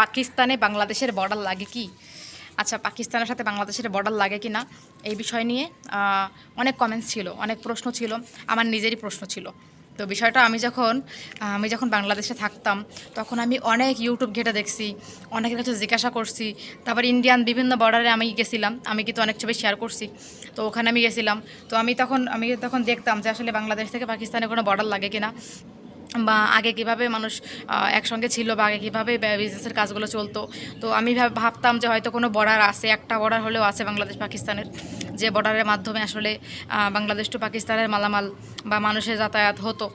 পাকিস্তানে বাংলাদেশের বর্ডার লাগে কি? আচ্ছা পাকিস্তানের সাথে বাংলাদেশের বর্ডার লাগে কি না? এই বিষয় নিয়ে অনেক কমেন্টস ছিল, অনেক প্রশ্ন ছিল, আমার নিজেরই প্রশ্ন ছিল। তো বিষয়টা আমি যখন আমি যখন বাংলাদেশে থাকতাম, তখন আমি অনেক ইউটিউব ঘেটে দেখছি, অনেকের কাছে জিজ্ঞাসা করছি, তারপর ইন্ডিয়ান বিভিন্ন বর্ডারে আমি গেছিলাম, আমি কিন্তু অনেক ছবি শেয়ার করছি, তো ওখানে আমি গেছিলাম। তো আমি তখন আমি তখন দেখতাম যে আসলে বাংলাদেশ থেকে পাকিস্তানে কোনো বর্ডার লাগে কিনা বা আগে কীভাবে মানুষ একসঙ্গে ছিল বা আগে কীভাবে বিজনেসের কাজগুলো চলতো। তো আমি ভাব- ভাবতাম যে হয়তো কোনো বর্ডার আছে, একটা বর্ডার হলেও আছে বাংলাদেশ, পাকিস্তানের। যে বর্ডারের মাধ্যমে আসলে বাংলাদেশ টু পাকিস্তানের মালামাল বা মানুষের যাতায়াত হতো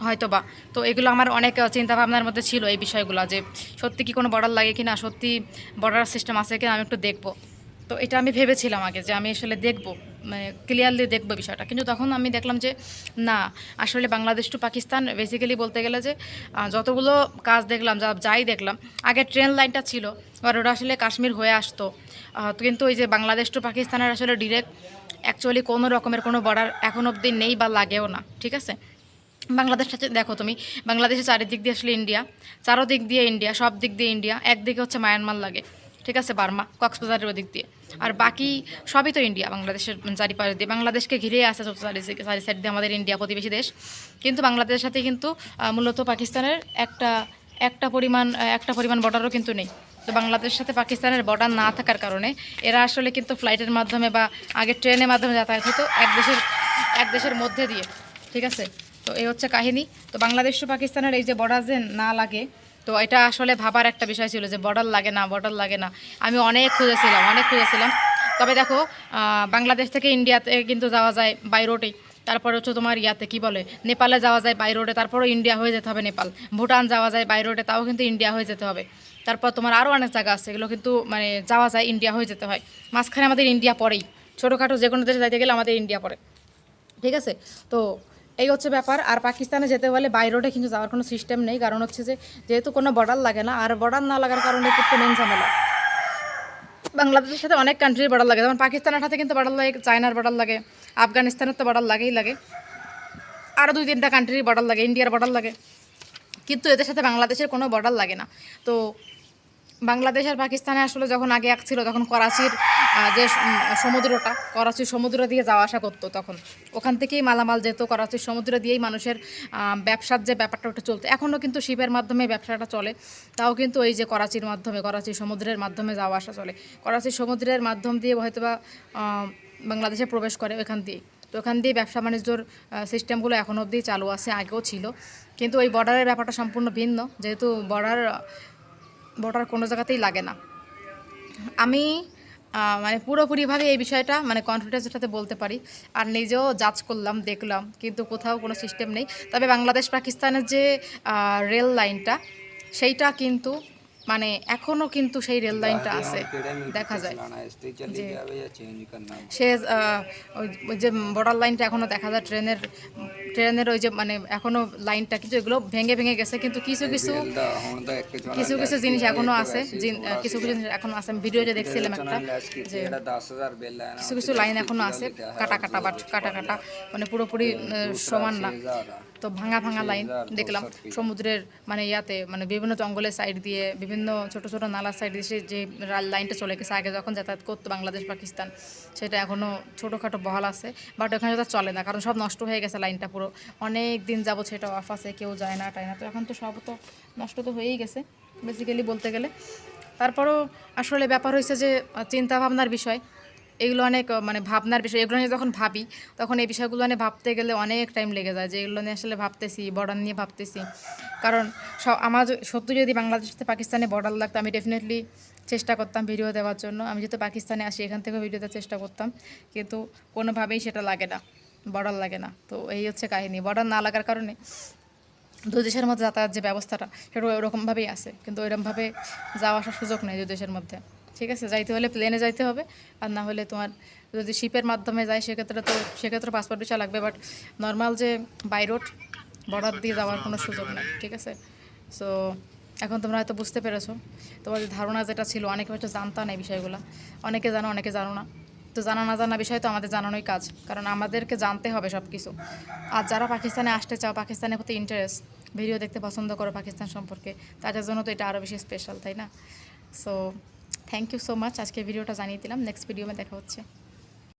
হয়তো বা তো এগুলো আমার অনেক চিন্তা ভাবনার মধ্যে ছিল এই বিষয়গুলো যে, সত্যি কি কোনো বর্ডার লাগে কি না সত্যি বর্ডার সিস্টেম আছে কিনা, আমি একটু দেখব। তো এটা আমি ভেবেছিলাম আগে যে আমি আসলে দেখব। ক্লিয়ারলি দেখব বিষয়টা। কিন্তু তখন আমি দেখলাম যে, না, আসলে বাংলাদেশ টু পাকিস্তান বেসিক্যালি বলতে গেলে যে যতগুলো কাজ দেখলাম, যা, যাই দেখলাম, আগে ট্রেন লাইনটা ছিল আর ওটা আসলে কাশ্মীর হয়ে আসতো। কিন্তু ওই যে বাংলাদেশ টু পাকিস্তানের আসলে ডিরেক্ট অ্যাকচুয়ালি কোনো রকমের কোনো বর্ডার এখন অবধি নেই বা লাগেও না, ঠিক আছে? বাংলাদেশ সাথে দেখো তুমি, বাংলাদেশের চারিদিক দিয়ে আসলে ইন্ডিয়া চারো দিক দিয়ে ইন্ডিয়া, সব দিক দিয়ে ইন্ডিয়া, একদিকে হচ্ছে মায়ানমার লাগে, ঠিক আছে, বার্মা, কক্সবাজারের ওদিক দিয়ে। আর বাকি সবই তো ইন্ডিয়া বাংলাদেশের চারিপাশ দিয়ে, বাংলাদেশকে ঘিরে আছে সব চারি চারি সাইড দিয়ে আমাদের ইন্ডিয়া প্রতিবেশী দেশ। কিন্তু বাংলাদেশের সাথে কিন্তু মূলত পাকিস্তানের একটা একটা পরিমাণ একটা পরিমাণ বর্ডারও কিন্তু নেই। তো বাংলাদেশের সাথে পাকিস্তানের বর্ডার না থাকার কারণে এরা আসলে কিন্তু ফ্লাইটের মাধ্যমে বা আগে ট্রেনের মাধ্যমে যাতায়াত হতো এক দেশের এক দেশের মধ্যে দিয়ে। ঠিক আছে? তো এই হচ্ছে কাহিনী। তো বাংলাদেশ পাকিস্তানের এই যে বর্ডার যে না লাগে তো এটা আসলে ভাবার একটা বিষয় ছিল যে বর্ডার লাগে না, বর্ডার লাগে না। আমি অনেক খুঁজেছিলাম অনেক খুঁজেছিলাম। তবে দেখো বাংলাদেশ থেকে ইন্ডিয়াতে কিন্তু যাওয়া যায় বাই রোডেই তারপরে হচ্ছে তোমার ইয়াতে, কি বলে, নেপালে যাওয়া যায় বাই রোডে তারপরেও ইন্ডিয়া হয়ে যেতে হবে নেপাল। ভুটান যাওয়া যায় বাই রোডে তাও কিন্তু ইন্ডিয়া হয়ে যেতে হবে। তারপর তোমার আরও অনেক জায়গা আছে, এগুলো কিন্তু মানে যাওয়া যায়, ইন্ডিয়া হয়ে যেতে হয়। মাঝখানে আমাদের ইন্ডিয়া পড়েই। ছোটোখাটো যে কোনো দেশে যাইতে গেলে আমাদের ইন্ডিয়া পড়ে। ঠিক আছে? তো এই হচ্ছে ব্যাপার। আর পাকিস্তানে যেতে হলে বাই রোডে কিন্তু যাওয়ার কোনো সিস্টেম নেই। কারণ হচ্ছে যে, যেহেতু কোনো বর্ডার লাগে না, আর বর্ডার না লাগার কারণে কিন্তু মেন ঝামেলা। বাংলাদেশের সাথে অনেক কান্ট্রির বর্ডার লাগে। যেমন পাকিস্তানের সাথে কিন্তু বর্ডার লাগে, চায়নার বর্ডার লাগে, আফগানিস্তানের তো বর্ডার লাগেই লাগে। আরও দুই তিনটা কান্ট্রির বর্ডার লাগে ইন্ডিয়ার বর্ডার লাগে। কিন্তু এদের সাথে বাংলাদেশের কোনো বর্ডার লাগে না। তো বাংলাদেশ আর পাকিস্তানে আসলে যখন আগে এক ছিল তখন করাচির যে সমুদ্রটা, করাচির সমুদ্র দিয়ে যাওয়া আসা করতো তখন। ওখান থেকেই মালামাল যেত, করাচির সমুদ্র দিয়েই মানুষের ব্যবসার যে ব্যাপারটা ওটা চলতো। এখনও কিন্তু শিপের মাধ্যমে ব্যবসাটা চলে। তাও কিন্তু এই যে করাচির মাধ্যমে, করাচির সমুদ্রের মাধ্যমে যাওয়া আসা চলে। করাচির সমুদ্রের মাধ্যম দিয়ে হয়তোবা বাংলাদেশে প্রবেশ করে ওখান দিয়ে। তো ওখান দিয়ে ব্যবসা বাণিজ্যর সিস্টেমগুলো এখন অবধি চালু আছে, আগেও ছিল। কিন্তু ওই বর্ডারের ব্যাপারটা সম্পূর্ণ ভিন্ন। যেহেতু বর্ডার বর্ডার কোনো জায়গাতেই লাগে না। আমি মানে পুরোপুরিভাবে এই বিষয়টা মানে কনফিডেন্সের সাথে বলতে পারি। আর নিজেও যাচ করলাম দেখলাম কিন্তু কোথাও কোনো সিস্টেম নেই। তবে বাংলাদেশ পাকিস্তানের যে রেল লাইনটা সেইটা কিন্তু মানে এখনও কিন্তু সেই রেল লাইনটা আছে। দেখা যায়। যে সে যে বর্ডার লাইনটা এখনও দেখা যায় ট্রেনের ট্রেনের ওই যে মানে এখনও লাইনটা কিন্তু এগুলো ভেঙে ভেঙে গেছে, কিন্তু কিছু কিছু কিছু কিছু জিনিস এখনও আছে কিছু কিছু জিনিস এখনও আছে। আমি ভিডিওতে দেখছিলাম একটা যে কিছু কিছু লাইন এখনও আছে, কাটা কাটা বাট কাটা কাটা মানে পুরোপুরি সমান না। তো ভাঙা ভাঙা লাইন দেখলাম, সমুদ্রের মানে ইয়াতে মানে বিভিন্ন জঙ্গলের সাইড দিয়ে, বিভিন্ন ছোট ছোট নালার সাইড দিয়ে যে লাইনটা চলে গেছে, আগে যখন যাতায়াত করতো বাংলাদেশ, পাকিস্তান, সেটা এখনও ছোটোখাটো বহাল আছে বাট ওখানে তো চলে না, কারণ সব নষ্ট হয়ে গেছে লাইনটা পুরো। অনেক দিন যাব সেটা অফ আছে, কেউ যায় না, টায় না। তো এখন তো সব তো নষ্ট তো হয়েই গেছে বেসিক্যালি বলতে গেলে। তারপরও আসলে ব্যাপার হয়েছে যে চিন্তা ভাবনার বিষয়। এগুলো অনেক মানে ভাবনার বিষয়। এগুলো নিয়ে যখন ভাবি, তখন এই বিষয়গুলো নিয়ে ভাবতে গেলে অনেক টাইম লেগে যায় যে, এগুলো নিয়ে আসলে ভাবতেছি বর্ডার নিয়ে ভাবতেছি। কারণ সব, আমার সত্যি যদি বাংলাদেশ সাথে পাকিস্তানে বর্ডার লাগতো, আমি ডেফিনেটলি চেষ্টা করতাম ভিডিও দেওয়ার জন্য। আমি যেহেতু পাকিস্তানে আসি, এখান থেকেও ভিডিও দেওয়ার চেষ্টা করতাম। কিন্তু কোনোভাবেই সেটা লাগে না। বর্ডার লাগে না। তো এই হচ্ছে কাহিনী। বর্ডার না লাগার কারণে দু দেশের মধ্যে যাতায়াত যে ব্যবস্থাটা, সেটা ওরকমভাবেই আছে। কিন্তু ওইরকমভাবে যাওয়া আসার সুযোগ নেই দু দেশের মধ্যে। ঠিক আছে? যাইতে হলে প্লেনে যাইতে হবে। আর না হলে তোমার যদি শিপের মাধ্যমে যায়, সেক্ষেত্রে তো, সেক্ষেত্রে পাসপোর্ট ভিসা লাগবে। বাট নর্মাল যে বাই রোড বর্ডার দিয়ে যাওয়ার কোনো সুযোগ নেই। ঠিক আছে? সো এখন তোমরা হয়তো বুঝতে পেরেছ। তোমাদের ধারণা যেটা ছিল, অনেকে হয়তো জানতা না এই বিষয়গুলো। অনেকে জানো অনেকে জানো না। তো জানা না জানা বিষয় তো আমাদের জানানোই কাজ। কারণ আমাদেরকে জানতে হবে সব কিছু আর যারা পাকিস্তানে আসতে চাও, পাকিস্তানের প্রতি ইন্টারেস্ট ভিডিও দেখতে পছন্দ করো পাকিস্তান সম্পর্কে, তাদের জন্য তো এটা আরও বেশি স্পেশাল তাই না? So thank you so much আজকে ভিডিওটা জানিয়ে দিলাম। নেক্সট ভিডিওতে দেখা হচ্ছে।